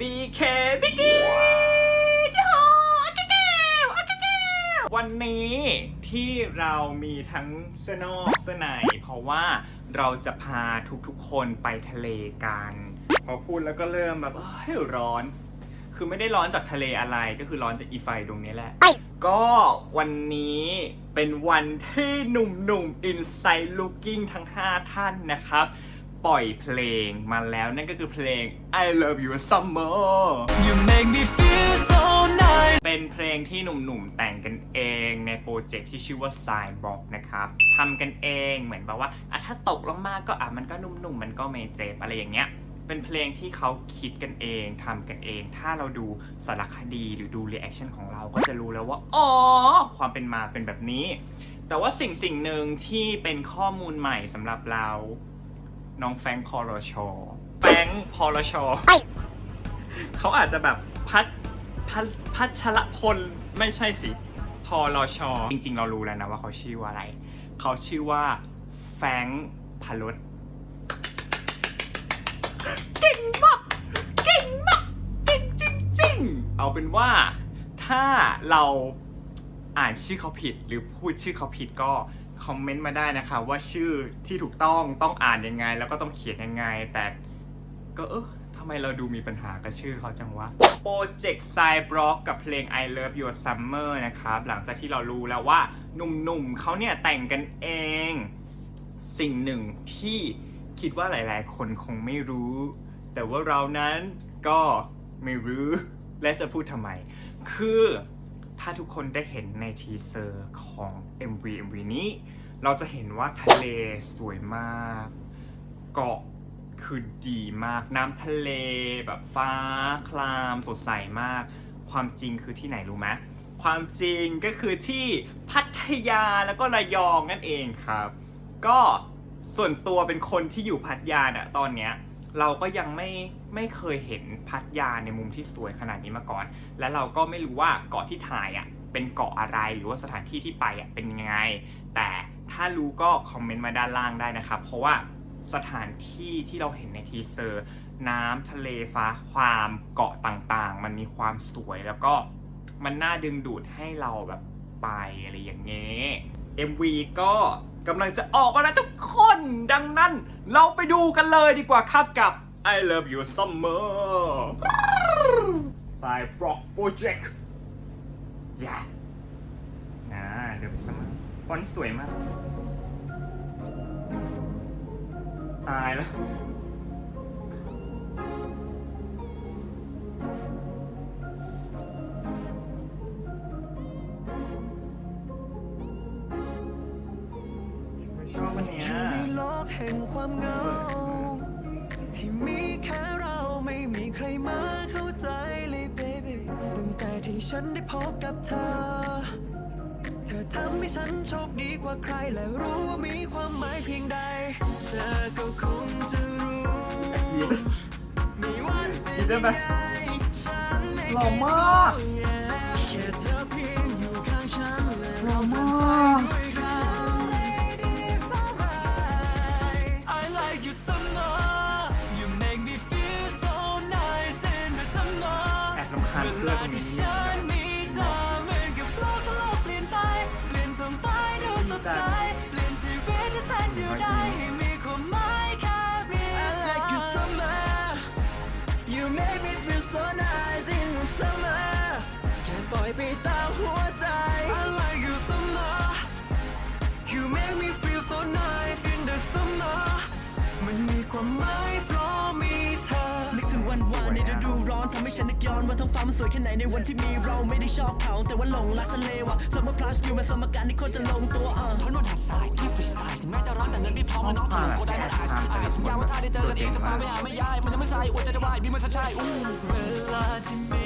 BK บิ๊กกี้ยออาเกวอาเกววันนี้ที่เรามีทั้งเสื้อนอกเสื้อในเพราะว่าเราจะพาทุกๆคนไปทะเลกัน พอพูดแล้วก็เริ่มแบบเฮ้ยร้อน คือไม่ได้ร้อนจากทะเลอะไรก็คือร้อนจากอีไฟตรงนี้แหละ ก็วันนี้เป็นวันที่หนุ่มๆ Inside Looking ทั้ง 5 ท่านนะครับ ปล่อยเพลงมาแล้วนั่นก็คือเพลง I Love You Summer You make me feel so nice เป็นเพลงที่หนุ่มๆแต่งกันเองในโปรเจกต์ที่ชื่อว่า Sign Box นะครับทำกันเองเหมือนแบบว่าอะถ้าตกลงมาก็อะมันก็นุ่มๆ มันก็ไม่เจ็บอะไรอย่างเงี้ยเป็นเพลงที่เขาคิดกันเองทำกันเอง ถ้าเราดูสารคดีหรือดูรีแอคชั่นของเราก็จะรู้แล้วว่า อ๋อ ความเป็นมาเป็นแบบนี้ แต่ว่าสิ่งสิ่งหนึ่งที่เป็นข้อมูลใหม่สำหรับเรา น้องแฟรงค์พอลชอแฟรงค์พอลชอเขาอาจจะแบบพัดพัดพัชรพลไม่ใช่สิพอลชอจริงๆ เรารู้แล้วนะว่าเขาชื่อว่าอะไร เขาชื่อว่าแฟรงค์พลดเก่งมากเก่งมากเก่งจริงๆ เอาเป็นว่าถ้าเราอ่านชื่อเขาผิดหรือพูดชื่อเขาผิดก็ คอมเมนต์มาได้นะคะว่าชื่อที่ถูกต้องต้องอ่านยังไง แล้วก็ต้องเขียนยังไง แต่ก็เออทำไมเราดูมีปัญหากับชื่อเขาจังวะโปรเจกต์ไซบล็อกกับเพลง I Love Your Summer นะครับ หลังจากที่เรารู้แล้วว่าหนุ่มๆเขาเนี่ยแต่งกันเอง สิ่งหนึ่งที่คิดว่าหลายๆ คนคงไม่รู้ แต่ว่าเรานั้นก็ไม่รู้ และจะพูดทำไม คือ ถ้าทุกคนได้เห็นในทีเซอร์ของ MV MV นี้ เราจะเห็นว่าทะเลสวยมาก เกาะคือดีมาก น้ำทะเลแบบฟ้าคลามสดใสมาก ความจริงคือที่ไหนรู้ไหมความจริงก็คือที่พัทยาแล้วก็ระยองนั่นเองครับ ก็ส่วนตัวเป็นคนที่อยู่พัทยาเนี่ยตอนเนี้ย เราก็ยังไม่ไม่เคยเห็นพัทยาในมุมที่สวยขนาดนี้มาก่อน และเราก็ไม่รู้ว่าเกาะที่ถ่ายอะเป็นเกาะอะไรหรือว่าสถานที่ที่ไปอะเป็นยังไง แต่ถ้ารู้ก็คอมเมนต์มาด้านล่างได้นะครับ เพราะว่าสถานที่ที่เราเห็นในทีเซอร์ น้ำทะเลฟ้าความเกาะต่างๆ มันมีความสวยแล้วก็มันน่าดึงดูดให้เราแบบไปอะไรอย่างเงี้ย MV ก็ กำลังจะออกมาแล้วทุกคนดังนั้น เราไปดูกันเลยดีกว่าครับกับ I Love You Summer สายบล็อก Project ย่านะเดี๋ยวสมัครฟอนต์สวยมาก ตายแล้ว แห่งความเหงา ที่มีแค่เราไม่มีใครมาเข้าใจเลย baby ตั้งแต่ที่ฉันได้พบกับเธอ เธอทำให้ฉันโชคดีกว่าใครและรู้ว่ามีความหมายเพียงใด เธอก็คงจะรู้มีวันเป็นคิดได้ไหมยังไงฉันไม่หล่อมาก แค่เธอา ฟ้ามันสวยแค่ไหนในวันที่มีเราไม่ได้ชอบเขา แต่ว่าหลงรักทะเลว่ะ Summer plus you มันสมการที่คนจะลงตัวอะทนวันหัดสายที่ฟรีสไตล์ถึงแม้จะร้อนแต่เงินไม่พอมันน้องถึงกูได้มาถ่ายสัญญาว่าถ้าได้เจอกันอีกจะพาไปหาไม่ยายมันจะไม่ใช่อวดใจจะวายบีมันจะใช่อู้เวลาที่มี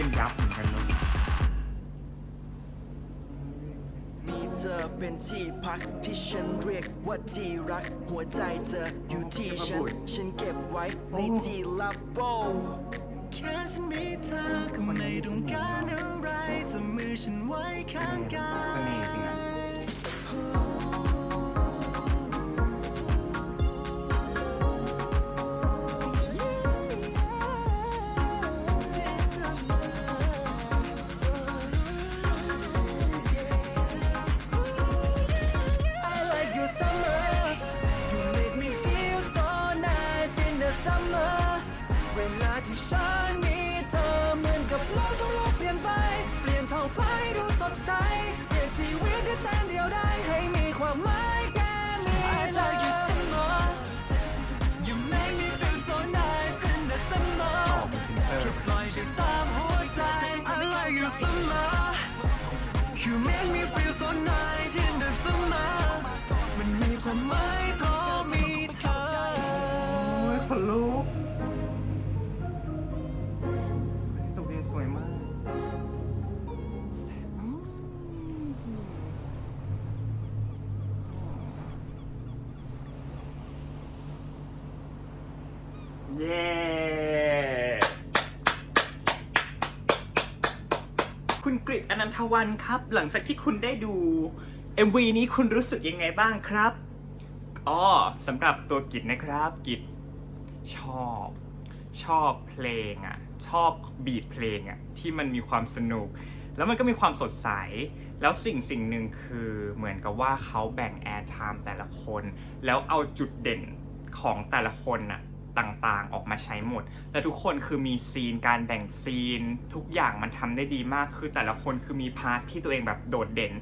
กันยับเหมือนกันเนอะมีเธอเป็นที่พักที่ฉันเรียกว่าที่รัก หัวใจเธออยู่ที่ฉัน ฉันเก็บไว้ในที่ลับโบแค่ฉันมีเธอก็ไม่ต้องการอะไรจะมือฉันไว้ข้างกาเสน่ห์จริงอะ nice in the summer เวลาที่ฉันมีเธอเหมือนกับโลกทั้งโลกเปลี่ยนไป เปลี่ยนท้องฟ้าให้ดูสดใส เปลี่ยนชีวิตด้วยแสนเดียวได้ให้มีความหมายแค่นี้ I like you summer You make me feel so nice in the summer ออกเป็นซิงเตอร์ปล่อยฉันตามหัวใจ I like you summer You make me feel so nice เย้คุณกริตอนันทวันครับ หลังจากที่คุณได้ดู MV นี้คุณรู้สึกยังไงบ้างครับอ๋อสำหรับตัวกิจนะครับ กิจชอบ ชอบเพลงอะ ชอบบีทเพลงอะ ที่มันมีความสนุก แล้วมันก็มีความสดใส แล้วสิ่งสิ่งหนึ่งคือเหมือนกับว่าเขาแบ่งแอร์ไทม์แต่ละคน แล้วเอาจุดเด่นของแต่ละคนน่ะ ต่างๆ ออกมาใช้หมด แล้วทุกคนคือมีซีนการแบ่งซีน ทุกอย่างมันทำได้ดีมากคือแต่ละคนคือมีพาร์ทที่ตัวเองแบบโดดเด่น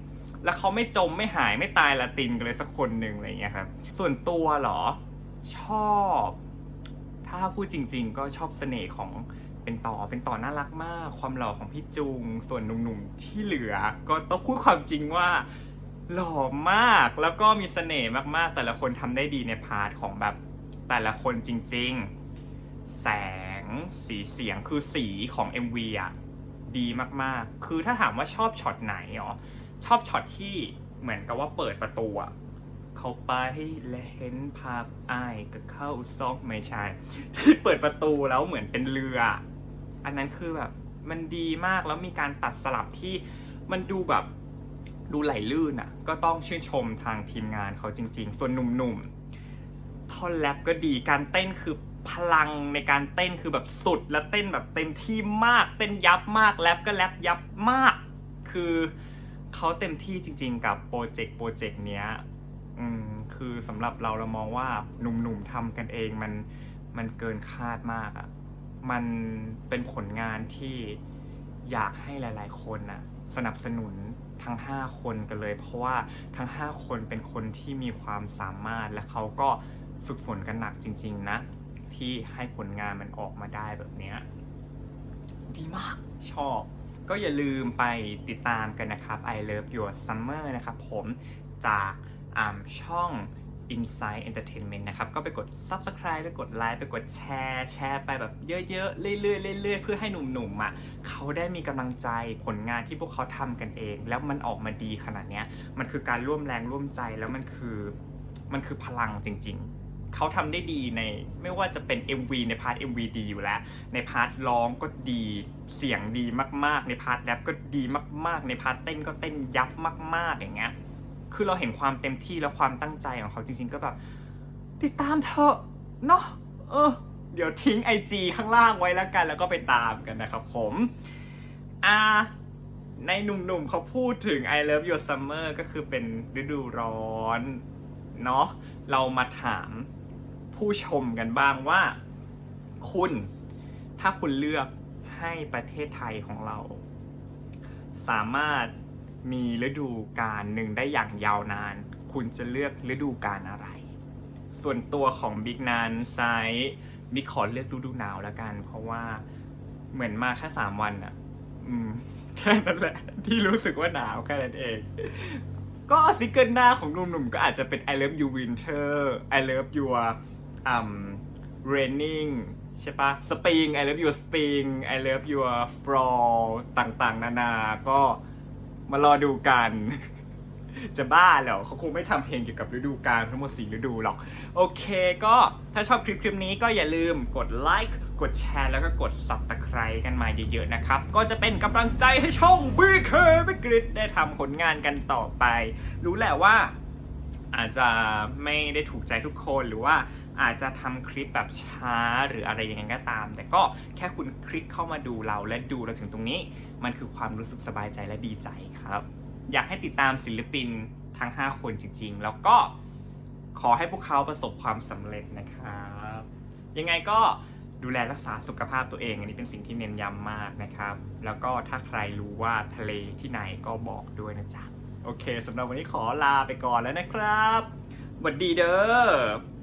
แล้วเขาไม่จมไม่หายไม่ตายละตินกันเลยสักคนหนึ่งอะไรอย่างเงี้ยครับ ส่วนตัวเหรอชอบ ถ้าพูดจริง ๆ ก็ชอบเสน่ห์ของเป็นต่อเป็นต่อน่ารักมาก ความหล่อของพี่จุง ส่วนหนุ่มๆที่เหลือ ก็ต้องพูดความจริงว่าหล่อมากแล้วก็มีเสน่ห์มากๆ แต่ละคนทำได้ดีในพาร์ทของแบบ แต่ละคนจริง ๆ แสงสีเสียงคือสีของ MV อะดีมากๆ คือถ้าถามว่าชอบช็อตไหนอ๋อชอบช็อตที่เหมือนกับว่าเปิดประตูอะเขาไปและเห็นภาพอ้ายก็เข้าซอกไม่ใช่ที่เปิดประตูแล้วเหมือนเป็นเรือ อันนั้นคือแบบมันดีมากแล้วมีการตัดสลับที่มันดูแบบดูไหลลื่นอะ ก็ต้องชื่นชมทางทีมงานเขาจริง ๆ ส่วนหนุ่มๆ ท่อนแรปก็ดีการเต้นคือพลังในการเต้นคือแบบสุดและเต้นแบบเต็มที่มาก เต้นยับมากแรปก็แรปยับมาก คือเขาเต็มที่จริง ๆ กับโปรเจกต์โปรเจกต์เนี้ยอืมคือสำหรับเราเรามองว่าหนุ่มๆทำกันเองมันมันเกินคาดมากอะ่ะมันเป็นผลงานที่อยากให้หลายๆคนน่ะสนับสนุนทั้ง 5 คนกันเลย เพราะว่าทั้ง 5 คนเป็นคนที่มีความสามารถและเขาก็ ฝึกฝนกันหนักจริง ๆ นะ ที่ให้ผลงานมันออกมาได้แบบเนี้ยดีมากชอบ ก็อย่าลืมไปติดตามกันนะครับ I Love Your Summer นะครับผมจากอ่าช่อง Inside Entertainment นะครับ ก็ไปกด Subscribe ไปกดไลค์ไปกดแชร์แชร์ไปแบบเยอะๆ เรื่อยๆเรื่อยๆ เพื่อให้หนุ่มๆอะเขาได้มีกำลังใจผลงานที่พวกเขาทำกันเอง แล้วมันออกมาดีขนาดเนี้ย มันคือการร่วมแรงร่วมใจแล้วมันคือมันคือพลังจริง ๆ เขาทำได้ดีในไม่ว่าจะเป็น MV ในพาร์ท MV ดีอยู่แล้ว ในพาร์ทร้องก็ดีเสียงดีมากๆ ในพาร์ทแรปก็ดีมากๆ ในพาร์ทเต้นก็เต้นยับมาก ๆ อย่างเงี้ยคือเราเห็นความเต็มที่และความตั้งใจของเขาจริง ๆ ก็แบบ ติดตามเถอเนาะเออ เดี๋ยวทิ้ง IG ข้างล่างไว้แล้วกัน แล้วก็ไปตามกันนะครับผมอ่าในหนุ่มๆเขาพูดถึง I love your summer ก็คือเป็นฤดูร้อนเนาะเรามาถาม ผู้ชมกันบ้างว่า คุณถ้าคุณเลือกให้ประเทศไทยของเรา สามารถมีฤดูกาลหนึ่งได้อย่างยาวนาน คุณจะเลือกฤดูกาลอะไร ส่วนตัวของบิ๊กนานไซบิ๊กขอเลือกฤดูหนาวแล้วกัน เพราะว่าเหมือนมาแค่สามวันอะอืมแค่นั้นแหละ ที่รู้สึกว่าหนาวแค่นั้นเอง ก็ซิงเกิลหน้าของหนุ่มๆก็อาจจะเป็น I love you winter I love your um raining ใช่ปะ Spring I love you spring I love your fall ต่างๆ นานา ก็มารอดูกัน จะบ้าเหรอเขาคงไม่ทำเพลงเกี่ยวกับฤดูกาลทั้งหมดสี่ฤดูหรอก โอเคก็ถ้าชอบคลิปคลิปนี้ก็อย่าลืมกดไลค์กดแชร์แล้วก็กด subscribe กันมาเยอะๆนะครับ ก็จะเป็นกำลังใจให้ช่อง BK วิกฤตได้ทำผลงานกันต่อไป รู้แหละว่า อาจจะไม่ได้ถูกใจทุกคนหรือว่าอาจจะทำคลิปแบบช้าหรืออะไรอย่างนั้นก็ตาม แต่ก็แค่คุณคลิกเข้ามาดูเราและดูเราถึงตรงนี้ มันคือความรู้สึกสบายใจและดีใจครับ อยากให้ติดตามศิลปินทั้ง 5 คนจริง ๆ แล้วก็ขอให้พวกเขาประสบความสำเร็จนะครับ ยังไงก็ดูแลรักษาสุขภาพตัวเอง อันนี้เป็นสิ่งที่เน้นย้ำมากนะครับ แล้วก็ถ้าใครรู้ว่าทะเลที่ไหนก็บอกด้วยนะจ๊ะ โอเคสำหรับวันนี้ขอลาไปก่อนแล้วนะครับสวัสดีเด้อ